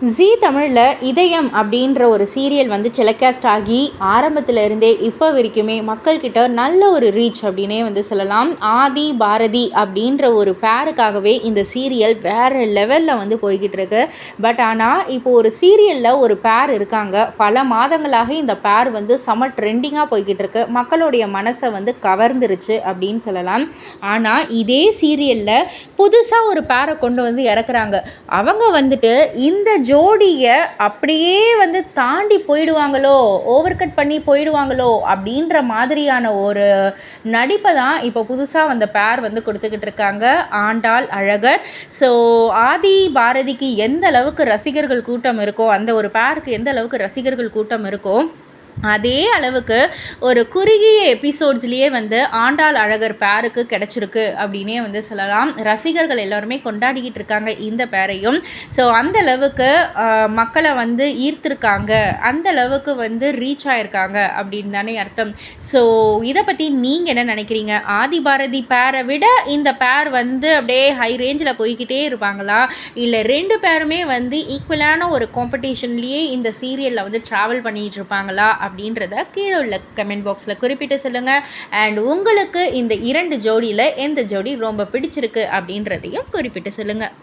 ஜீ தமிழில் இதயம் அப்படின்ற ஒரு சீரியல் வந்து டெலிகாஸ்ட் ஆகி ஆரம்பத்தில் இருந்தே இப்போ வரைக்குமே மக்கள்கிட்ட நல்ல ஒரு ரீச் அப்படின்னே வந்து சொல்லலாம். ஆதி பாரதி அப்படின்ற ஒரு பேருக்காகவே இந்த சீரியல் வேறு லெவலில் வந்து போய்கிட்டு இருக்கு. பட் ஆனால் இப்போ ஒரு சீரியலில் ஒரு பேர் இருக்காங்க. பல மாதங்களாக இந்த பேர் வந்து செம ட்ரெண்டிங்காக போய்கிட்டு இருக்கு. மக்களுடைய மனசை வந்து கவர்ந்துருச்சு அப்படின்னு சொல்லலாம். ஆனால் இதே சீரியலில் புதுசாக ஒரு பேரை கொண்டு வந்து இறக்குறாங்க. அவங்க வந்துட்டு இந்த ஜோடியை அப்படியே வந்து தாண்டி போயிடுவாங்களோ ஓவர் கட் பண்ணி போயிடுவாங்களோ அப்படின்ற மாதிரியான ஒரு நடிப்பை தான் இப்போ புதுசாக வந்த பேர் வந்து கொடுத்துக்கிட்டு இருக்காங்க. ஆண்டாள் அழகர். ஸோ ஆதி பாரதிக்கு எந்த அளவுக்கு ரசிகர்கள் கூட்டம் இருக்கோ அந்த ஒரு பேருக்கு எந்த அளவுக்கு ரசிகர்கள் கூட்டம் இருக்கோ அதே அளவுக்கு ஒரு குறுகிய எபிசோட்ஸ்லேயே வந்து ஆண்டாள் அழகர் பேருக்கு கிடச்சிருக்கு அப்படின்னே வந்து சொல்லலாம். ரசிகர்கள் எல்லோருமே கொண்டாடிக்கிட்டு இருக்காங்க இந்த பேரையும். ஸோ அந்த அளவுக்கு மக்களை வந்து ஈர்த்திருக்காங்க. அந்த அளவுக்கு வந்து ரீச் ஆயிருக்காங்க அப்படின்னு தானே அர்த்தம். ஸோ இதை பற்றி நீங்கள் என்ன நினைக்கிறீங்க? ஆதி பாரதி பேரை விட இந்த பேர் வந்து அப்படியே ஹை ரேஞ்சில் போய்கிட்டே இருப்பாங்களா? இல்லை ரெண்டு பேருமே வந்து ஈக்குவலான ஒரு காம்படிஷன்லேயே இந்த சீரியலில் வந்து ட்ராவல் பண்ணிகிட்டு இருப்பாங்களா? அப்படின்றத கீழே உள்ள கமெண்ட் பாக்ஸில் குறிப்பிட்டு சொல்லுங்கள் அண்ட் உங்களுக்கு இந்த இரண்டு ஜோடியில் எந்த ஜோடி ரொம்ப பிடிச்சிருக்கு அப்படின்றதையும் குறிப்பிட்டு சொல்லுங்கள்